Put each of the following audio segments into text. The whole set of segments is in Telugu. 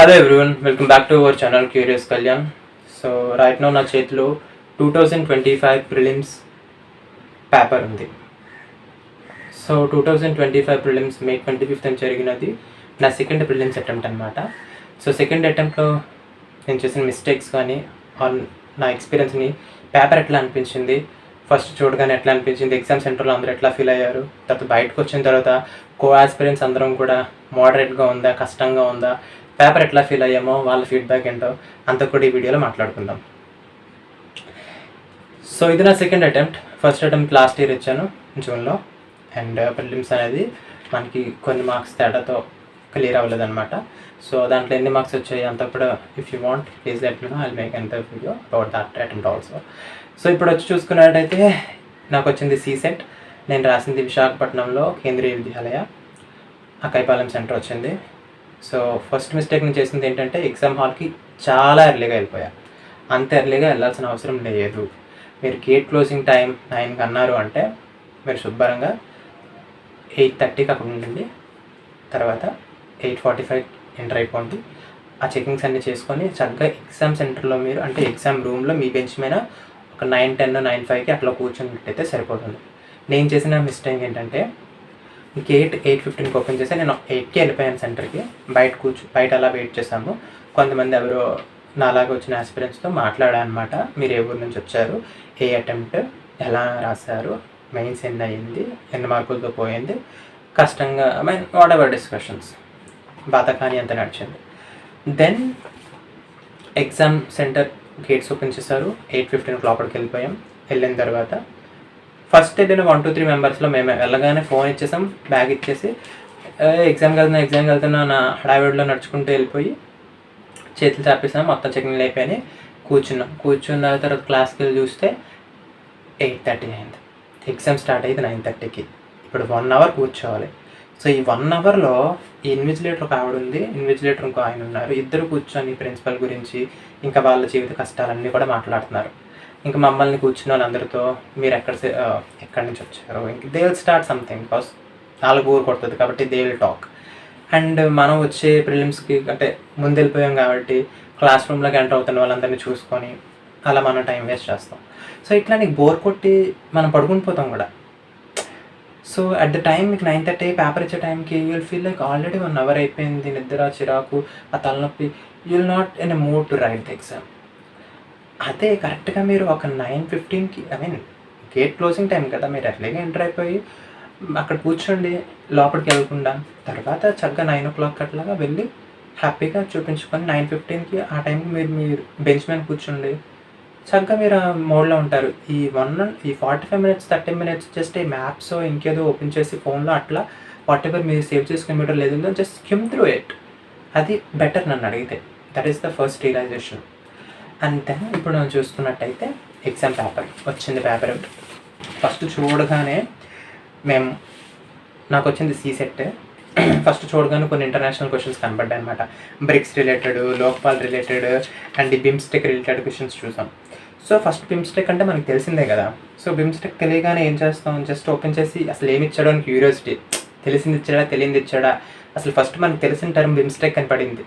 Hello everyone welcome back to our channel curious Kalyan so right no నా చేతిలో two thousand twenty five prelims paper ఉంది. So two thousand twenty five prelims May twenty fifth జరిగినది. నా సెకండ్ ప్రిలిమ్స్ అటెంప్ట్ అనమాట సో సెకండ్ అటెంప్ట్లో నేను చేసిన మిస్టేక్స్ కానీ ఆన్ నా ఎక్స్పీరియన్స్ని పేపర్ ఎట్లా అనిపించింది? ఫస్ట్ చూడగానే ఎట్లా అనిపించింది? ఎగ్జామ్ సెంటర్లో అందరూ ఎట్లా ఫీల్ అయ్యారు? తర్వాత బయటకు వచ్చిన తర్వాత కో ఆస్పిరెంట్స్ అందరం కూడా మోడరేట్గా ఉందా? కష్టంగా ఉందా? పేపర్ ఎట్లా ఫీల్ అయ్యామో వాళ్ళ ఫీడ్బ్యాక్ ఏంటో అంత కూడా ఈ వీడియోలో మాట్లాడుకుందాం. సో ఇది నా second attempt first attempt last year ఇచ్చాను జూన్లో. అండ్ ప్రిలిమ్స్ uh, అనేది మనకి కొన్ని మార్క్స్ తేడాతో క్లియర్ అవ్వలేదన్నమాట. సో దాంట్లో ఎన్ని మార్క్స్ వచ్చాయి అంతా కూడా if you want please let me know I make ఎంత video about that attempt also so ఇప్పుడు వచ్చి చూసుకున్నట్టయితే నాకు వచ్చింది సీసెట్ నేను రాసింది విశాఖపట్నంలో కేంద్రీయ విద్యాలయ అకైపాలెం సెంటర్ వచ్చింది. సో ఫస్ట్ మిస్టేక్ నేను చేసింది ఏంటంటే ఎగ్జామ్ హాల్కి చాలా ఎర్లీగా వెళ్ళిపోయా. అంత ఎర్లీగా వెళ్ళాల్సిన అవసరం లేదు. మీరు గేట్ క్లోజింగ్ టైం నైన్కి అన్నారు అంటే మీరు శుభ్రంగా ఎయిట్ థర్టీకి అక్కడ ఉండండి. తర్వాత ఎయిట్ ఫార్టీ ఫైవ్ ఎంటర్ అయిపోండి. ఆ చెకింగ్స్ అన్నీ చేసుకొని చక్కగా ఎగ్జామ్ సెంటర్లో మీరు అంటే ఎగ్జామ్ రూమ్లో మీ బెంచ్ మీద ఒక నైన్ టెన్ నైన్ ఫైవ్కి అట్లా కూర్చున్నట్టయితే సరిపోతుంది. నేను చేసిన మిస్టేక్ ఏంటంటే గేట్ ఎయిట్ ఫిఫ్టీన్కి ఓపెన్ చేస్తే నేను ఎయిట్కి వెళ్ళిపోయాను సెంటర్కి. బయట కూర్చు బయట అలా వెయిట్ చేసాము కొంతమంది ఎవరో నాలాగా వచ్చిన ఆస్పిరెంట్స్తో మాట్లాడానమాట మీరు ఏ ఊరు నుంచి వచ్చారు? ఏ అటెంప్ట్ ఎలా రాశారు? మెయిన్స్ ఎన్ని అయ్యింది ఎన్ని మార్కులతో పోయింది? కష్టంగా I mean whatever discussions బాధకాని అంత నడిచింది. Then exam centre gates open చేశారు. ఎయిట్ ఫిఫ్టీన్ లోపలికి వెళ్ళిపోయాం. వెళ్ళిన తర్వాత ఫస్ట్ వెళ్ళిన వన్ టూ త్రీ మెంబర్స్లో మేము వెళ్ళగానే ఫోన్ ఇచ్చేసాం బ్యాగ్ ఇచ్చేసి ఎగ్జామ్కి వెళ్తున్నా ఎగ్జామ్కి వెళ్తున్నా నా హడావిడిలో నడుచుకుంటూ వెళ్ళిపోయి చేతులు చాపేసాం మొత్తం చెకింగ్లు అయిపోయి కూర్చున్నాం. కూర్చున్న తర్వాత క్లాస్కి వెళ్ళి చూస్తే ఎయిట్ థర్టీ అయింది. ఎగ్జామ్ స్టార్ట్ అయ్యింది నైన్ థర్టీకి ఇప్పుడు వన్ అవర్ కూర్చోవాలి. సో ఈ వన్ అవర్లో ఈ ఇన్విజిలేటర్ ఒక ఆవిడ ఉంది. ఇన్విజిలేటర్ ఇంకో ఆయన ఉన్నారు. ఇద్దరు కూర్చొని ప్రిన్సిపల్ గురించి ఇంకా వాళ్ళ జీవిత కష్టాలన్నీ కూడా మాట్లాడుతున్నారు. ఇంకా మమ్మల్ని కూర్చున్న వాళ్ళందరితో మీరు ఎక్కడ ఎక్కడి నుంచి వచ్చారు? ఇంక they will start something because నాలుగు ఊరు కొడుతుంది కాబట్టి దే విల్ టాక్ అండ్ మనం వచ్చే ప్రిలిమ్స్కి అంటే ముందు వెళ్ళిపోయాం కాబట్టి క్లాస్ రూమ్లోకి ఎంటర్ అవుతున్న వాళ్ళందరినీ చూసుకొని అలా మనం టైం వేస్ట్ చేస్తాం. సో ఇట్లా నీకు బోర్ కొట్టి మనం పడుకుని పోతాం కూడా. సో అట్ ద టైం మీకు నైన్ థర్టీ పేపర్ ఇచ్చే టైంకి you'll feel like already one hour అయిపోయింది నిద్ర చిరాకు ఆ తలనొప్పి. You'll not in a mood to write the exam అదే కరెక్ట్గా మీరు ఒక nine ఫిఫ్టీన్కి I mean gate closing time కదా మీరు ఎర్లీగా ఎంటర్ అయిపోయి అక్కడ కూర్చోండి లోపలికి వెళ్ళకుండా తర్వాత చక్కగా నైన్ ఓ క్లాక్ అట్లాగా వెళ్ళి హ్యాపీగా చూపించుకొని నైన్ ఫిఫ్టీన్కి ఆ టైంకి మీరు మీరు బెంచ్ మీద కూర్చోండి. చక్కగా మీరు ఆ మోడ్లో ఉంటారు. ఈ వన్ ఈ forty five minutes thirty minutes just ఈ మ్యాప్స్ ఇంకేదో ఓపెన్ చేసి ఫోన్లో అట్లా వాట్ ఎవర్ మీరు సేవ్ చేసుకునే మీటర్ లేదో జస్ట్ స్కిమ్ త్రూ ఇట్. అది బెటర్ నన్ను అడిగితే. That is the first realisation. అంతే ఇప్పుడు మనం చూసుకున్నట్టయితే ఎగ్జామ్ పేపర్ వచ్చింది పేపర్ ఫస్ట్ చూడగానే మేము నాకు వచ్చింది సీసెట్ ఫస్ట్ చూడగానే కొన్ని ఇంటర్నేషనల్ క్వశ్చన్స్ కనపడ్డాయి అనమాట BRICS related Lokpal related and BIMSTEC related questions చూసాం. సో ఫస్ట్ బిమ్స్టెక్ అంటే మనకు తెలిసిందే కదా. సో బిమ్స్టెక్ తెలియగానే ఏం చేస్తాం? జస్ట్ ఓపెన్ చేసి అసలు ఏమి ఇచ్చాడో అని క్యూరియాసిటీ తెలిసింది ఇచ్చాడా? తెలియంది ఇచ్చాడా? అసలు ఫస్ట్ మనకు తెలిసిన టర్మ్ బిమ్స్టెక్ అని పడింది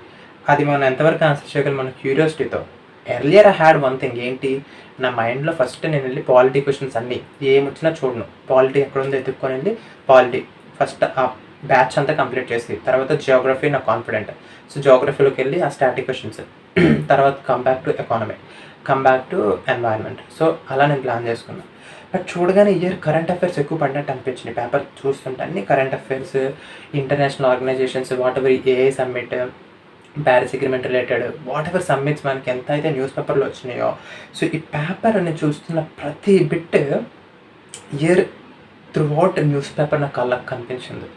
అది మనం ఎంతవరకు ఆన్సర్ చేయగలం? మన క్యూరియాసిటీతో earlier I had one thing ఏంటి? నా మైండ్లో ఫస్ట్ నేను వెళ్ళి పాలిటీ క్వశ్చన్స్ అన్నీ ఏమొచ్చినా వచ్చినా చూడను. పాలిటీ ఎక్కడ ఉందో ఎత్తుక్కొని వెళ్ళి పాలిటీ ఫస్ట్ ఆ బ్యాచ్ అంతా కంప్లీట్ చేసి తర్వాత జియోగ్రఫీ నాకు కాన్ఫిడెంట్ సో జియోగ్రఫీలోకి వెళ్ళి ఆ స్టాటిక్ క్వశ్చన్స్ తర్వాత come back to economy come back to environment so అలా నేను ప్లాన్ చేసుకున్నాను బట్ చూడగానే ఇయర్ కరెంట్ అఫైర్స్ ఎక్కువ పడినట్టు అనిపించింది. పేపర్ చూస్తుంటే అన్ని current affairs international organisations whatever AI summit Paris agreement related whatever summits మనకి ఎంత అయితే న్యూస్ పేపర్లో వచ్చినాయో. సో ఈ పేపర్ అని చూస్తున్న ప్రతి bit year throughout newspaper నా కళ్ళకు కనిపించింది.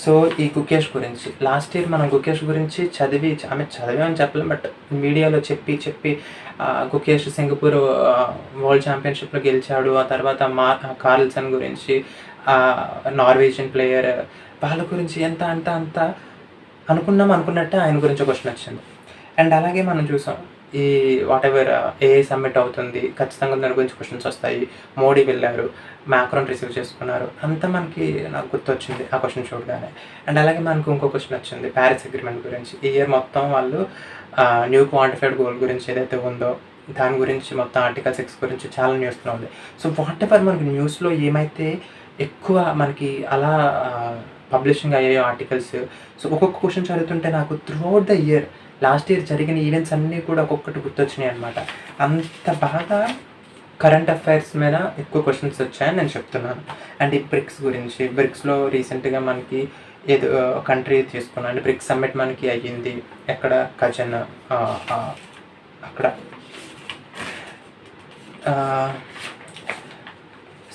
సో ఈ గుకేష్ గురించి లాస్ట్ ఇయర్ మనం గుకేష్ గురించి చదివి ఆమె చదివామని చెప్పలేం బట్ మీడియాలో చెప్పి చెప్పి గుకేష్ సింగపూర్ వరల్డ్ ఛాంపియన్షిప్లో గెలిచాడు ఆ తర్వాత మా కార్ల్సన్ గురించి నార్వేజియన్ ప్లేయర్ వాళ్ళ గురించి ఎంత అంత అంత అనుకున్నాం అనుకున్నట్టే ఆయన గురించి క్వశ్చన్ వచ్చింది. అండ్ అలాగే మనం చూసాం ఈ వాట్ ఎవర్ ఏ సబ్మిట్ అవుతుంది ఖచ్చితంగా దాని గురించి క్వశ్చన్స్ వస్తాయి. మోడీ వెళ్ళారు మ్యాక్రోన్ రిసీవ్ చేసుకున్నారు. అంతా మనకి నాకు గుర్తొచ్చింది ఆ క్వశ్చన్ చూడగానే. అండ్ అలాగే మనకు ఇంకో క్వశ్చన్ వచ్చింది ప్యారిస్ అగ్రిమెంట్ గురించి. ఈ ఇయర్ మొత్తం వాళ్ళు న్యూ క్వాంటిఫైడ్ గోల్ గురించి ఏదైతే ఉందో దాని గురించి మొత్తం ఆర్టికల్ సిక్స్ గురించి చాలా న్యూస్లో ఉంది. సో వాట్ ఎవర్ మనకి న్యూస్లో ఏమైతే ఎక్కువ మనకి అలా పబ్లిషింగ్ అయ్యే ఆర్టికల్స్ సో ఒక్కొక్క క్వశ్చన్ చదువుతుంటే నాకు throughout the year last year జరిగిన ఈవెంట్స్ అన్నీ కూడా ఒక్కొక్కటి గుర్తొచ్చినాయి అనమాట అంత బాగా కరెంట్ అఫైర్స్ మీద ఎక్కువ క్వశ్చన్స్ వచ్చాయని నేను చెప్తున్నాను. అండ్ ఈ బ్రిక్స్ గురించి బ్రిక్స్లో రీసెంట్గా మనకి ఏదో కంట్రీ తీసుకున్నాను అంటే బ్రిక్స్ సమ్మిట్ మనకి అయ్యింది. ఎక్కడ కజన్ అక్కడ.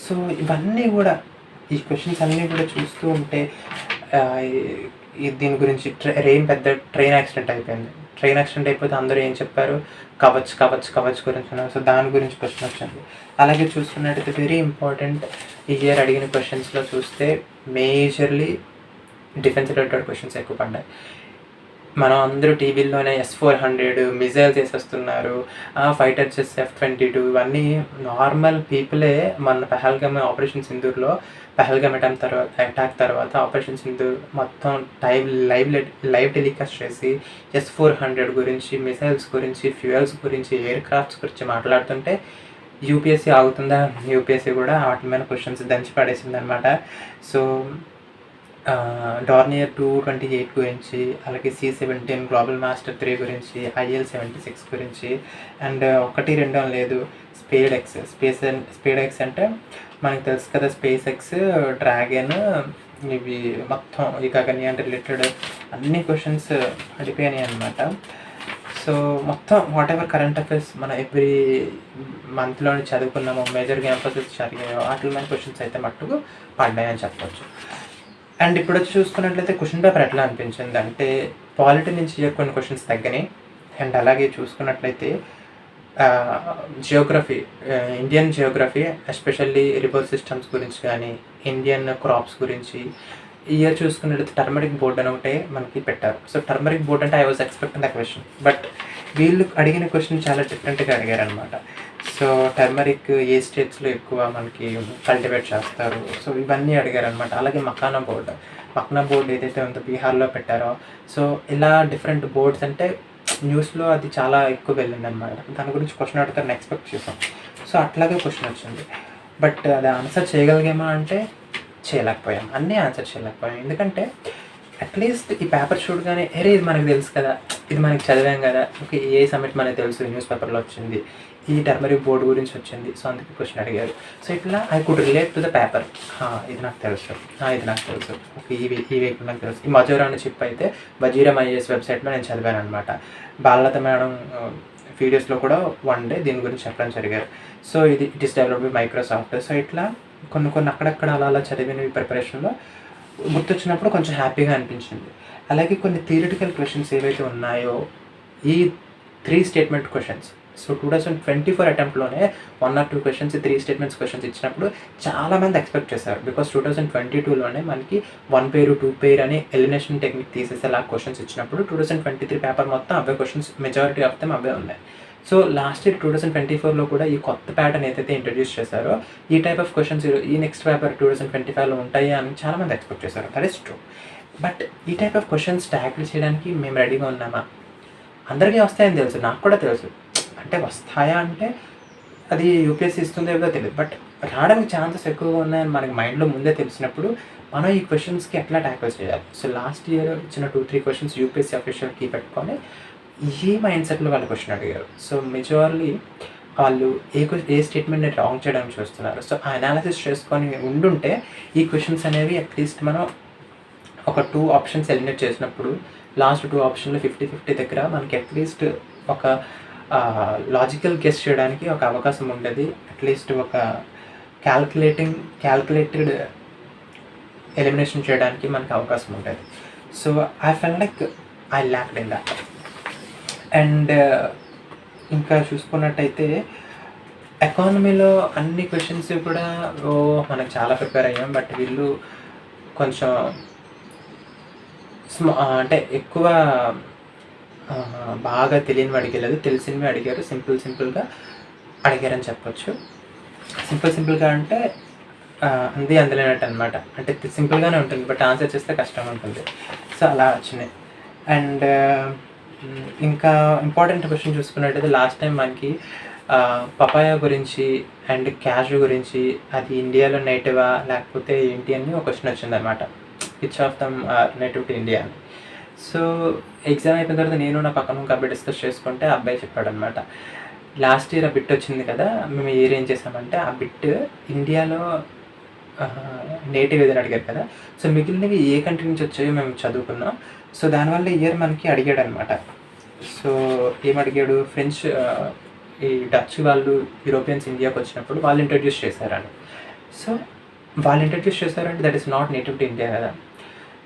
సో ఇవన్నీ కూడా ఈ క్వశ్చన్స్ అన్నీ కూడా చూస్తూ ఉంటే దీని గురించి ట్రైన్ పెద్ద ట్రైన్ యాక్సిడెంట్ అయిపోయింది. ట్రైన్ యాక్సిడెంట్ అయిపోతే అందరూ ఏం చెప్పారు? కవచ్ కవచ్ కవచ్ గురించి అన్నారు. సో దాని గురించి క్వశ్చన్ వచ్చింది. అలాగే చూసుకున్నట్టయితే వెరీ ఇంపార్టెంట్ ఈ ఇయర్ అడిగిన క్వశ్చన్స్లో చూస్తే మేజర్లీ డిఫెన్స్ రిలేటెడ్ క్వశ్చన్స్ ఎక్కువ పడ్డాయి. మనం అందరూ టీవీల్లోనే ఎస్ ఫోర్ హండ్రెడ్ మిజైల్స్ వేసేస్తున్నారు ఫైటర్ చెస్ ఎఫ్ ట్వంటీ టూ ఇవన్నీ నార్మల్ పీపులే మన పహల్గమ్ ఆపరేషన్ సింధూర్లో పహల్గామ్ అటాక్ తర్వాత అటాక్ తర్వాత ఆపరేషన్ సింధు మొత్తం టైవ్ లైవ్ లైవ్ టెలికాస్ట్ చేసి ఎస్ ఫోర్ హండ్రెడ్ గురించి మిసైల్స్ గురించి ఫ్యూయల్స్ గురించి ఎయిర్ క్రాఫ్ట్స్ గురించి మాట్లాడుతుంటే యూపీఎస్సీ ఆగుతుందా? యూపీఎస్సీ కూడా వాటి మీద క్వశ్చన్స్ దంచి పడేసింది అనమాట so Dornier two twenty eight గురించి అలాగే C seventeen global master three గురించి ఐఎల్ సెవెంటీ సిక్స్ గురించి అండ్ ఒకటి రెండో లేదు SpaDeX space SpaDeX అంటే మనకు తెలుసు కదా స్పేస్ ఎక్స్ డ్రాగన్ ఇవి మొత్తం ఈ గగన్యాన్ రిలేటెడ్ అన్ని క్వశ్చన్స్ పడిపోయినాయి అనమాట సో మొత్తం వాట్ ఎవర్ కరెంట్ అఫైర్స్ మన ఎవ్రీ మంత్లోనే చదువుకున్నాము మేజర్ క్యాంపసెస్ జరిగాయో వాటి మీద క్వశ్చన్స్ అయితే మట్టుకు పడ్డాయని చెప్పవచ్చు అండ్ ఇప్పుడు వచ్చి చూసుకున్నట్లయితే క్వశ్చన్ పేపర్ ఎట్లా అనిపించింది? అంటే పాలిటీ నుంచి కొన్ని క్వశ్చన్స్ తగ్గినాయి. అండ్ అలాగే చూసుకున్నట్లయితే geography Indian geography especially river systems గురించి కానీ ఇండియన్ క్రాప్స్ గురించి ఇయర్ చూసుకున్నట్లయితే టర్మరిక్ బోర్డ్ అని ఒకటే మనకి పెట్టారు. సో టర్మరిక్ బోర్డ్ అంటే I was expecting the question but వీళ్ళు అడిగిన క్వశ్చన్ చాలా డిఫరెంట్గా అడిగారు అనమాట సో టర్మరిక్ ఏ స్టేట్స్లో ఎక్కువ మనకి కల్టివేట్ చేస్తారు. సో ఇవన్నీ అడిగారు అనమాట అలాగే మకానా బోర్డ్. మక్నా బోర్డ్ ఏదైతే ఉందో బీహార్లో పెట్టారో. సో ఇలా డిఫరెంట్ బోర్డ్స్ అంటే న్యూస్లో అది చాలా ఎక్కువ వెళ్ళింది అనమాట దాని గురించి క్వశ్చన్ అడుగుతారని ఎక్స్పెక్ట్ చేసాం సో అట్లాగే క్వశ్చన్ వచ్చింది. బట్ అది ఆన్సర్ చేయగలిగామా అంటే చేయలేకపోయాం. అన్నీ ఆన్సర్ చేయలేకపోయాం. ఎందుకంటే అట్లీస్ట్ ఈ పేపర్ చూడగానే అరే ఇది మనకు తెలుసు కదా ఇది మనకి చదివాం కదా ఓకే ఏ సబ్మిట్ మనకు తెలుసు న్యూస్ పేపర్లో వచ్చింది ఈ టర్మరిక్ బోర్డు గురించి వచ్చింది. సో అందుకే క్వశ్చన్ అడిగారు. సో ఇట్లా I could relate to the paper ఇది నాకు తెలుసు. ఇది నాకు తెలుసు. ఓకే ఈ ఈ వెహికల్ నాకు తెలుసు. ఈ మజూరా అనే చిప్ అయితే బజీరం ఐఏఎస్ వెబ్సైట్లో నేను చదివాను అనమాట బాలలత మేడం వీడియోస్లో కూడా వన్ డే దీని గురించి చెప్పడం జరిగారు. సో ఇది it is develop by Microsoft so ఇట్లా కొన్ని కొన్ని అక్కడక్కడ అలా అలా చదివినవి ప్రిపరేషన్లో గుర్తొచ్చినప్పుడు కొంచెం హ్యాపీగా అనిపించింది. అలాగే కొన్ని థియరిటికల్ క్వశ్చన్స్ ఏవైతే ఉన్నాయో ఈ three statement questions so two thousand twenty four అటెంప్ట్లోనే one or two questions three statements questions ఇచ్చినప్పుడు చాలామంది ఎక్స్పెక్ట్ చేశారు. బికాస్ టూ థౌసండ్ ట్వంటీ టూలోనే మనకి వన్ పేరు టూ పేర్ అని ఎలిమినేషన్ టెక్నిక్ తీసేసేలా క్వశ్చన్స్ ఇచ్చినప్పుడు two thousand twenty three paper మొత్తం అవే క్వశ్చన్స్ మెజారిటీ ఆఫ్ దమ్ అవే ఉన్నాయి. So last year two thousand twenty ఫోర్లో కూడా ఈ కొత్త ప్యాటర్న్ ఏదైతే ఇంట్రడ్యూస్ చేశారో ఈ టైప్ ఆఫ్ క్వశ్చన్స్ ఈ next paper two thousand twenty ఫైవ్లో ఉంటాయి అని చాలామంది ఎక్స్పెక్ట్ చేశారు. దట్ ఇస్ ట్రూ బట్ ఈ టైప్ ఆఫ్ క్వశ్చన్స్ ట్యాకిల్ చేయడానికి మేము రెడీగా ఉన్నామా? అందరికీ వస్తాయని తెలుసు. నాకు కూడా తెలుసు. అంటే వస్తాయా అంటే అది యూపీఎస్సీ ఇస్తుందో ఏదో తెలియదు బట్ రావడానికి ఛాన్సెస్ ఎక్కువగా ఉన్నాయని మనకి మైండ్లో ముందే తెలిసినప్పుడు మనం ఈ క్వశ్చన్స్కి ఎట్లా ట్యాకిల్ చేయాలి? సో లాస్ట్ ఇయర్ వచ్చిన టూ త్రీ క్వశ్చన్స్ యూపీఎస్సీ ఆఫీషియల్కి పెట్టుకొని ఈ మైండ్ సెట్లో వాళ్ళు క్వశ్చన్ అడిగారు. సో మెజార్లీ వాళ్ళు ఏ ఏ స్టేట్మెంట్ని రాంగ్ చేయడానికి చూస్తున్నారు. సో ఆ అనాలిసిస్ చేసుకొని ఉండుంటే ఈ క్వశ్చన్స్ అనేవి అట్లీస్ట్ మనం ఒక టూ ఆప్షన్స్ ఎలిమినేట్ చేసినప్పుడు లాస్ట్ టూ ఆప్షన్లు ఫిఫ్టీ ఫిఫ్టీ దగ్గర మనకి అట్లీస్ట్ ఒక లాజికల్ గెస్ చేయడానికి ఒక అవకాశం ఉండేది. అట్లీస్ట్ ఒక క్యాల్కులేటింగ్ క్యాల్కులేటెడ్ ఎలిమినేషన్ చేయడానికి మనకి అవకాశం ఉండేది. So I fell like I lack in that and uh, ఇంకా చూసుకున్నట్టయితే ఎకానమీలో అన్ని క్వశ్చన్స్ కూడా ఓ మనకు చాలా ప్రిపేర్ అయ్యాం. బట్ వీళ్ళు కొంచెం స్మా అంటే ఎక్కువ బాగా తెలియనివి అడిగలేదు తెలిసినవి అడిగారు. సింపుల్ సింపుల్గా అడిగారని చెప్పొచ్చు. సింపుల్ సింపుల్గా అంటే అంది అందలేనట్టు అనమాట అంటే సింపుల్గానే ఉంటుంది. బట్ ఆన్సర్ చేస్తే కష్టం ఉంటుంది. సో అలా వచ్చినాయి అండ్ ఇంకా ఇంపార్టెంట్ క్వశ్చన్ చూసుకున్నట్టయితే లాస్ట్ టైం మనకి పపాయ గురించి అండ్ క్యాష్ గురించి అది ఇండియాలో నేటివా లేకపోతే ఏంటి అని ఒక క్వశ్చన్ వచ్చిందనమాట pitch which of them native to India అని సో ఎగ్జామ్ అయిపోయిన తర్వాత నేను నా పక్కన ఒక అబ్బాయి డిస్కస్ చేసుకుంటే ఆ అబ్బాయి చెప్పాడు అనమాట లాస్ట్ ఇయర్ ఆ బిట్ వచ్చింది కదా మేము ఈ ఇయర్ ఏం చేసామంటే ఆ బిట్ ఇండియాలో నేటివ్ ఏదని అడిగారు కదా. సో మిగిలినవి ఏ కంట్రీ నుంచి వచ్చాయో మేము చదువుకున్నాం. సో దానివల్ల ఇయర్ మనకి అడిగాడు అనమాట సో ఏం అడిగాడు ఫ్రెంచ్ ఈ డచ్ వాళ్ళు యూరోపియన్స్ ఇండియాకి వచ్చినప్పుడు వాళ్ళు ఇంట్రడ్యూస్ చేశారని సో వాళ్ళు ఇంట్రడ్యూస్ చేశారంటే that is not native to India కదా.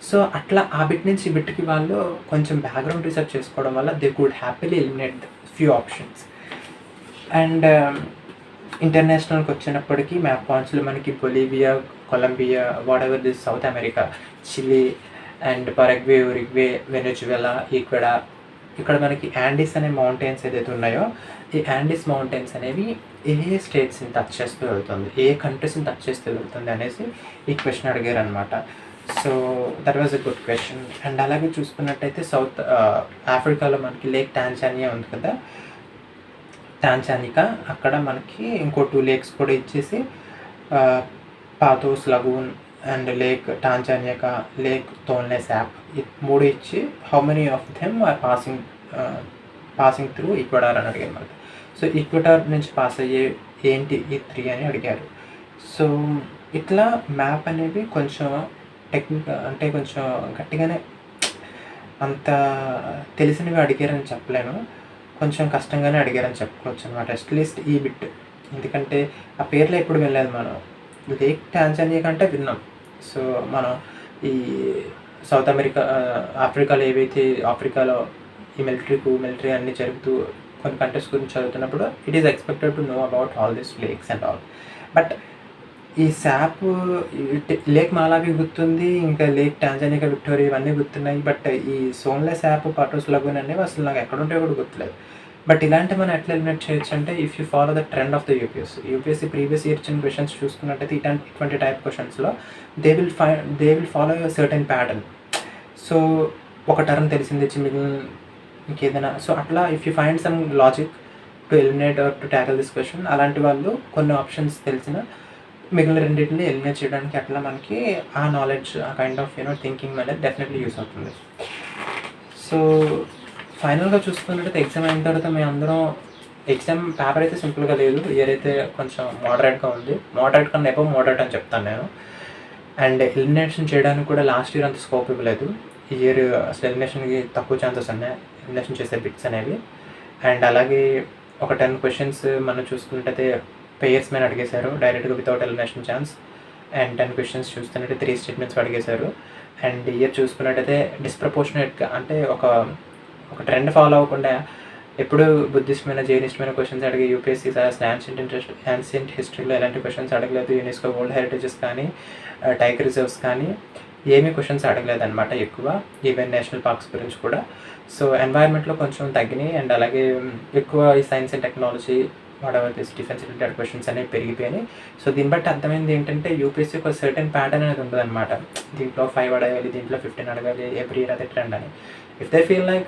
సో అట్లా ఆ బిట్ నుంచి ఈ బిట్కి వాళ్ళు కొంచెం బ్యాక్గ్రౌండ్ రీసెర్చ్ చేసుకోవడం వల్ల they could happily eliminate few options and ఇంటర్నేషనల్కి వచ్చినప్పటికీ మ్యాప్ పాయింట్స్లో మనకి Bolivia Colombia whatever this South America Chile and Paraguay Uruguay Venezuela Ecuador ఇక్కడ మనకి యాండీస్ అనే మౌంటైన్స్ ఏదైతే ఉన్నాయో ఈ యాండీస్ మౌంటైన్స్ అనేవి ఏ స్టేట్స్ని టచ్ చేస్తూ వెళ్తుంది ఏ కంట్రీస్ని టచ్ చేస్తూ వెళ్తుంది అనేసి ఈ క్వశ్చన్ అడిగారు అనమాట so that was a good question and అలాగే చూసుకున్నట్టయితే సౌత్ ఆఫ్రికాలో uh, మనకి లేక్ టాన్జానియా ఉంది కదా టాంచానిక అక్కడ మనకి ఇంకో టూ లేక్స్ కూడా ఇచ్చేసి Patos lagoon and lake Tanganyika lake Tonle Sap మూడు ఇచ్చి how many of them are passing passing through Ecuador అని అడిగారు మనకి. సో ఈక్వడార్ నుంచి పాస్ అయ్యే ఏంటి ఈ త్రీ అని అడిగారు. సో ఇట్లా మ్యాప్ అనేది కొంచెం టెక్నిక్ అంటే కొంచెం గట్టిగానే అంత తెలిసినవి అడిగారని చెప్పలేను. కొంచెం కష్టంగానే అడిగారని చెప్పుకోవచ్చు అనమాట అట్లీస్ట్ ఈ బిట్ ఎందుకంటే ఆ పేర్లో ఎప్పుడు వెళ్ళలేదు మనం. లేక్ టాన్జానియా కంటే విన్నాం. సో మనం ఈ సౌత్ అమెరికా ఆఫ్రికాలో ఏవైతే ఆఫ్రికాలో ఈ మిలిటరీ కు మిలిటరీ అన్ని జరుగుతూ కొన్ని కంట్రీస్ గురించి చదువుతున్నప్పుడు it is expected to know about all this lakes and all but ఈ శాప్ లేక్ మాలావి గుర్తుంది ఇంకా లేక్ టాంజానికా విక్టోరియా ఇవన్నీ గుర్తున్నాయి. బట్ ఈ సోన్లెస్ యాప్ పటోస్ లగూన్ అనేవి అసలు నాకు ఎక్కడుంటే కూడా గుర్తులేదు. బట్ ఇలాంటి మనం ఎట్లా ఎలిమినేట్ చేయొచ్చు అంటే if you follow the trend of the UPS UPSC previous year ఇచ్చిన క్వశ్చన్స్ చూసుకున్నట్టయితే ఇటువంటి ఇటువంటి టైప్ క్వశ్చన్స్లో they will phi they will follow certain pattern so ఒక టర్మ్ తెలిసింది ఇచ్చి మిగిలిన ఇంకేదైనా. సో అట్లా if you find some logic to eliminate or to tackle this question అలాంటి వాళ్ళు కొన్ని ఆప్షన్స్ తెలిసిన మిగిలిన రెండింటిని ఎలిమినేట్ చేయడానికి అట్లా మనకి ఆ నాలెడ్జ్ ఆ kind of you know thinking అనేది డెఫినెట్లీ యూస్ అవుతుంది. సో ఫైనల్గా చూసుకున్నట్టయితే ఎగ్జామ్ అయిన తర్వాత మేము అందరం ఎగ్జామ్ పేపర్ అయితే సింపుల్గా లేదు. ఇయర్ అయితే కొంచెం మోడరేట్గా ఉంది. మోడరేట్ కన్నా ఎక్కువ మోడరేట్ అని చెప్తాను నేను. అండ్ ఎలిమినేషన్ చేయడానికి కూడా లాస్ట్ ఇయర్ అంత స్కోప్ ఇవ్వలేదు. ఈ ఇయర్ అసలు ఎలిమినేషన్కి తక్కువ ఛాన్సెస్ ఉన్నాయి. ఎలిమినేషన్ చేసే బిట్స్ అనేవి. అండ్ అలాగే ఒక టెన్ క్వశ్చన్స్ మనం చూసుకున్నట్టయితే పేయర్స్ మీద అడిగేశారు. డైరెక్ట్గా without elimination chance and ten questions చూస్తున్నట్టు త్రీ స్టేట్మెంట్స్ అడిగేశారు. అండ్ ఇయర్ చూసుకున్నట్టయితే డిస్ప్రపోర్షనేట్గా అంటే ఒక ఒక ట్రెండ్ ఫాలో అవ్వకుండా ఎప్పుడు బుద్ధిస్ట్మైన జైనిస్టమైన క్వశ్చన్స్ అడిగే యూపీఎస్సీ యాన్షియంట్ ఇంట్రెస్ట్ యాన్షియంట్ హిస్టరీలో ఎలాంటి క్వశ్చన్స్ అడగలేదు. యునెస్కో వరల్డ్ హెరిటేజెస్ కానీ uh, టైగర్ రిజర్వ్స్ కానీ ఏమీ క్వశ్చన్స్ అడగలేదు అనమాట ఎక్కువ. ఈవెన్ నేషనల్ పార్క్స్ గురించి కూడా. సో ఎన్వైర్న్మెంట్లో కొంచెం తగ్గినాయి. అండ్ అలాగే ఎక్కువ ఈ science and technology whatever this defence related questions అనేవి పెరిగిపోయాయి సో దీన్ని బట్టి అర్థమైంది ఏంటంటే యూపీఎస్సీ ఒక సర్టెన్ ప్యాటర్న్ అనేది ఉంటుంది అనమాట దీంట్లో ఫైవ్ అడగాలి దీంట్లో ఫిఫ్టీన్ అడగాలి ఎవ్రీ ఇయర్ అదే ట్రెండ్ అని. If they feel like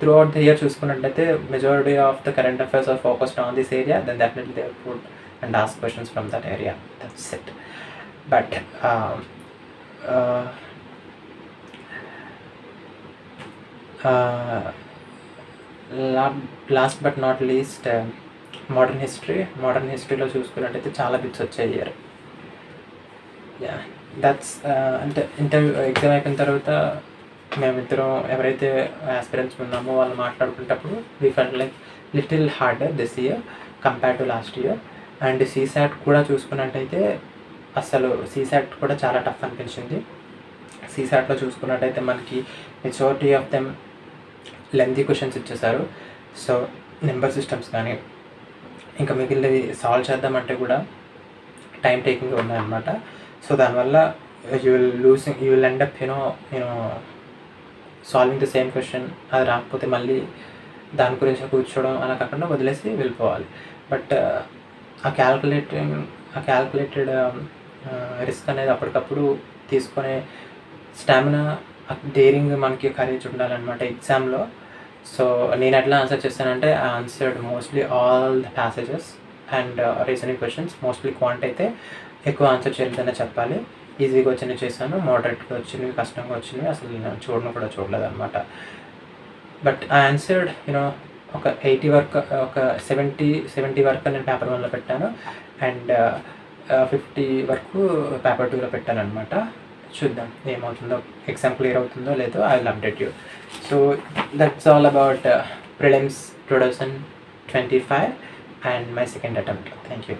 throughout the year చూసుకున్నట్లయితే majority of the current affairs are focused on this area then definitely they would and ask questions from that area that's it but last but not least modern history modern హిస్టరీలో చూసుకున్నట్టయితే చాలా బిట్స్ వచ్చాయి ఇయర్ యా దట్స్ అంటే ఇంటర్వ్యూ ఎగ్జామ్ అయిపోయిన తర్వాత మేమిద్దరం ఎవరైతే ఆస్పిరెంట్స్ ఉన్నామో వాళ్ళు మాట్లాడుకునేటప్పుడు we felt like little harder this year compare to last year and CSAT కూడా చూసుకున్నట్టయితే అసలు సీసాట్ కూడా చాలా టఫ్ అనిపించింది. సీసాట్లో చూసుకున్నట్టయితే మనకి majority of them lengthy questions ఇచ్చేసారు. సో నెంబర్ సిస్టమ్స్ కానీ ఇంకా మిగిలినవి సాల్వ్ చేద్దామంటే కూడా టైం టేకింగ్ ఉన్నాయన్నమాట. సో దానివల్ల you will losing you will end up you know నేను సాల్వింగ్ ద సేమ్ క్వశ్చన్ అది రాకపోతే మళ్ళీ దాని గురించి కూర్చోవడం అలా కాకుండా వదిలేసి వెళ్ళిపోవాలి. బట్ ఆ క్యాల్కులేటింగ్ ఆ క్యాల్కులేటెడ్ రిస్క్ um, అనేది అప్పటికప్పుడు తీసుకునే స్టామినా డేరింగ్ మనకి కరేజ్ ఉండాలన్నమాట ఎగ్జామ్లో సో నేను ఎట్లా ఆన్సర్ చేస్తానంటే I answered mostly all the passages and reasoning questions mostly quant అయితే ఎక్కువ ఆన్సర్ చేయలేదనే చెప్పాలి. ఈజీగా వచ్చినవి చేశాను. మోడరేట్గా వచ్చినవి కష్టంగా వచ్చినవి. అసలు నేను చూడను కూడా చూడలేదు అనమాట but I answered you know ఒక ఎయిటీ వరకు ఒక సెవెంటీ సెవెంటీ వరకు నేను పేపర్ వన్లో పెట్టాను. అండ్ ఫిఫ్టీ వరకు పేపర్ టూలో పెట్టాను అనమాట చూద్దాం ఏమవుతుందో ఎగ్జామ్ క్లియర్ అవుతుందో లేదో I will update you so that's all about prelims two thousand twenty five and my second attempt thank you